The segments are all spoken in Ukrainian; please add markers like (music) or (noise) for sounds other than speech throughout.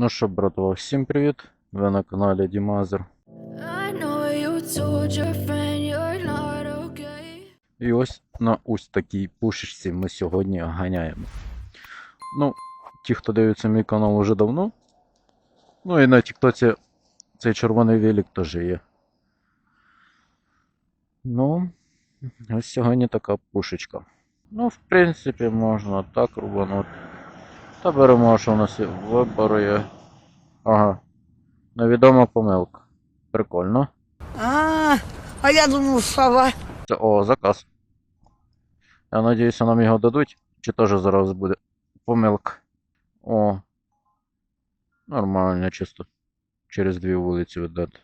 Ну що, братва, всім привіт! Ви на каналі Дімазер. І ось на ось такій пушечці ми сьогодні ганяємо. Ну, ті, хто дивиться мій канал уже давно. Ну і на Тіктоці цей червоний велик теж є. Ну, ось сьогодні така пушечка. Ну, в принципі, можна так рубанути. Та беремо, що у нас є вибори. Ага. Невідома помилка. Прикольно. А, а я думав, сова. Це о, заказ. Я надіюся, нам його дадуть. Чи теж зараз буде помилка. О. Нормально, чисто. Через дві вулиці віддати.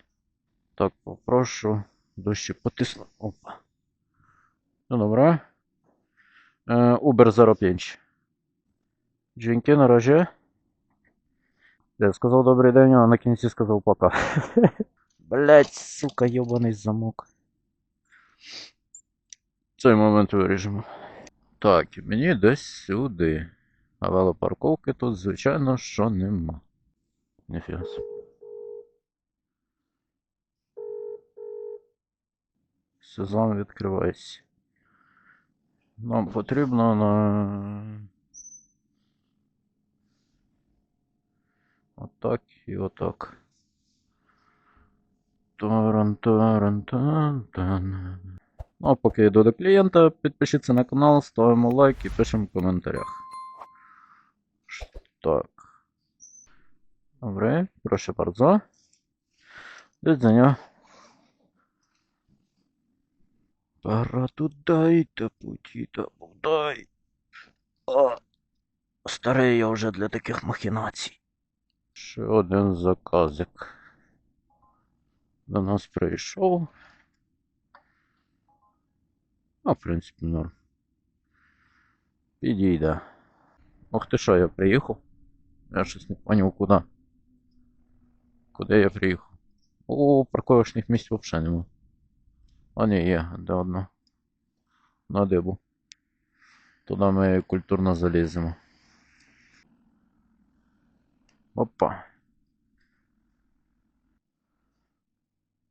Так, попрошу. Дощик потисну. Опа. Ну добре. Е, Uber 05. Джинки на роже. Я сказав добрий день, а на кінці сказав пока. (laughs) Блять, сука, йобаний замок. Цей момент виріжемо. Так, мені десь сюди. А велопарковки тут, звичайно, що нема. Ніфіга. Сезон відкривається. Нам потрібно на. Отак і отак. Таран-таран-тан-тан. Ну, а поки йду до клієнта, підпишіться на канал, ставимо лайк і пишемо в коментарях. Так. Добре, прошу bardzo. До widzenia. Пора туди, та путі, та будай. О, старий я вже для таких махінацій. Ще один заказик. До нас прийшов. А, в принципі, норм. Підійде. Ох ти що, я приїхав? Я щось не поняв куди. Куди я приїхав? О, парковочних місць взагалі нема. А ні, є, де одна. На дибу. Туди ми культурно заліземо. Опа.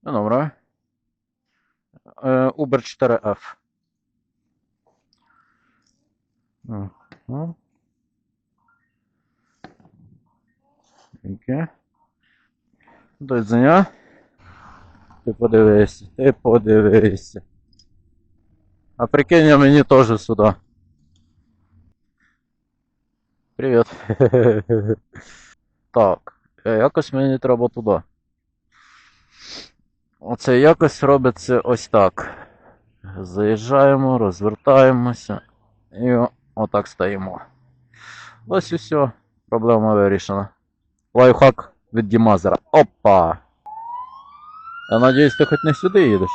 Ну, добре. Е, Uber 4F. Ага. Окей. До дня. Ти подивися, ти подивися. А прикинь, а мені теж сюди. Привіт. (laughs) Так, е, якось мені треба туди. Оце якось робиться ось так. Заїжджаємо, розвертаємося і отак стоїмо. Ось і все. Проблема вирішена. Лайфхак від Дімазера. Опа! Я надіюсь, ти хоч не сюди їдеш.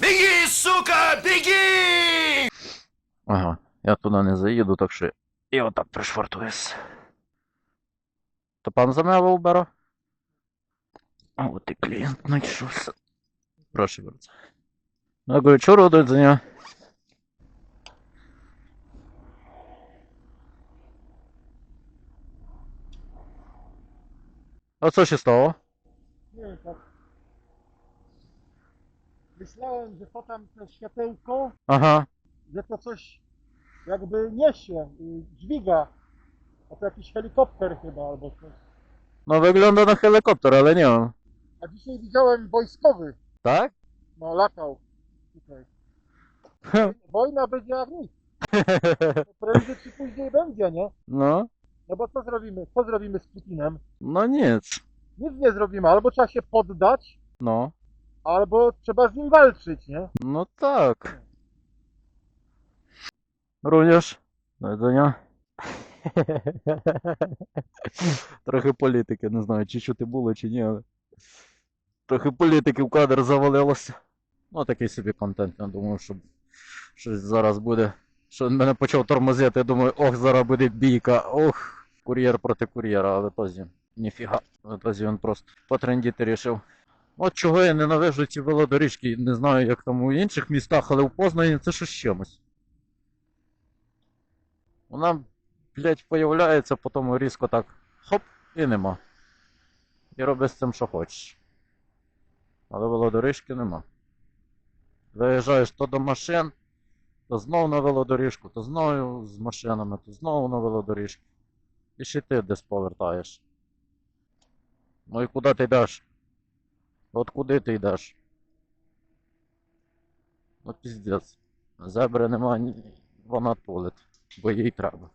Беги, сука, беги! Ага, я туди не заїду, так що і отак пришвартуюсь. То пан замовив Убера? А от і клієнт знайшовся. Прошу bardzo. Дякую, чого до дня. А co się stało? Nie tak. Myślałem, że to tam to światełko, Aha, że to coś jakby niesie, dźwiga. A to jakiś helikopter chyba albo coś. no wygląda na helikopter, ale nie on. A dzisiaj widziałem wojskowy, Tak? no latał tutaj. (laughs) Wojna będzie jak nic. To prędzej czy później będzie, nie? No, No bo co zrobimy? Co zrobimy z Putinem? no nic. Nic nie zrobimy. Albo trzeba się poddać, No, albo trzeba z nim walczyć, nie? no tak. Również. До widzenia. Трохи політики, не знаю, чи чути було, чи ні, але. Трохи політики в кадр завалилося. Ну, такий собі контент, я думаю, що щось зараз буде. Що він мене почав тормозити, я думаю, ох, зараз буде бійка, ох, кур'єр проти кур'єра, а в ітозі ніфіга. В ітозі він просто потрендіти рішив. От чого я ненавижу ці велодоріжки, не знаю, як там у інших містах, але в Познані це щось чимось. Вона, блядь, появляється, потім різко так хоп, і нема. І роби з цим, що хочеш. Але велодоріжки нема. Виїжджаєш то до машин, то знову на велодоріжку, то знову з машинами, то знову на велодоріжку. І ще ти десь повертаєш. Ну і куди ти йдеш? От куди ти йдеш? Ну піздець. Зебри нема, вона тулить, бо їй треба.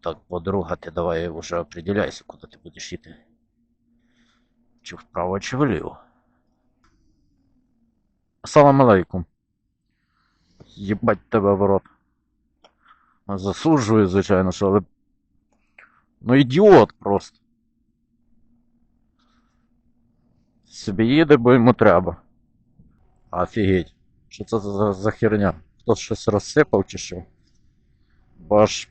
Так, подруга, ти давай вже определяйся, куди ти будеш йти. Чи вправо, чи вліво. Салам алейкум. Єбать тебе в рот. Засуджую, звичайно, що, але. Ну ідіот просто. Собі їде, бо йому треба. Офігеть. Що це за, за херня? Хтось щось розсипав чи що? Бо аж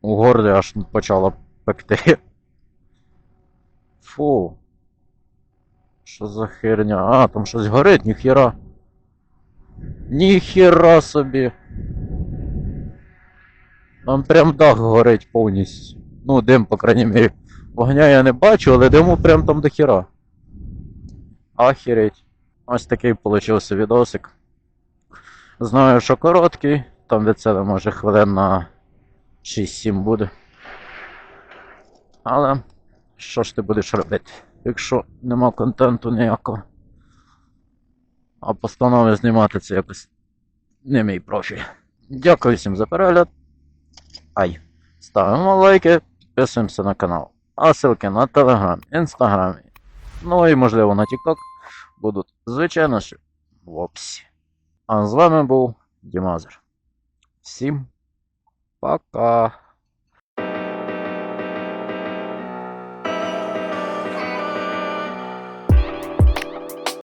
у горлі аж почало пекти. Фу. Що за херня? А, там щось горить, ніхіра. Ніхіра собі. Там прям дах горить повністю. Ну, дим, по крайній мірі. Вогня я не бачу, але диму прям там до хіра. Ахереть. Ось такий получився відосик. Знаю, що короткий, там від себе може хвилин на 6-7 буде. Але що ж ти будеш робити, якщо нема контенту ніякого. А постанови знімати це якось не мій профіль. Дякую всім за перегляд. Ай. Ставимо лайки, підписуємося на канал. А ссылки на Телеграм, Інстаграм, ну і можливо на TikTok будуть, звичайно ж, в описі. А з вами був Дімазер. Всім пока.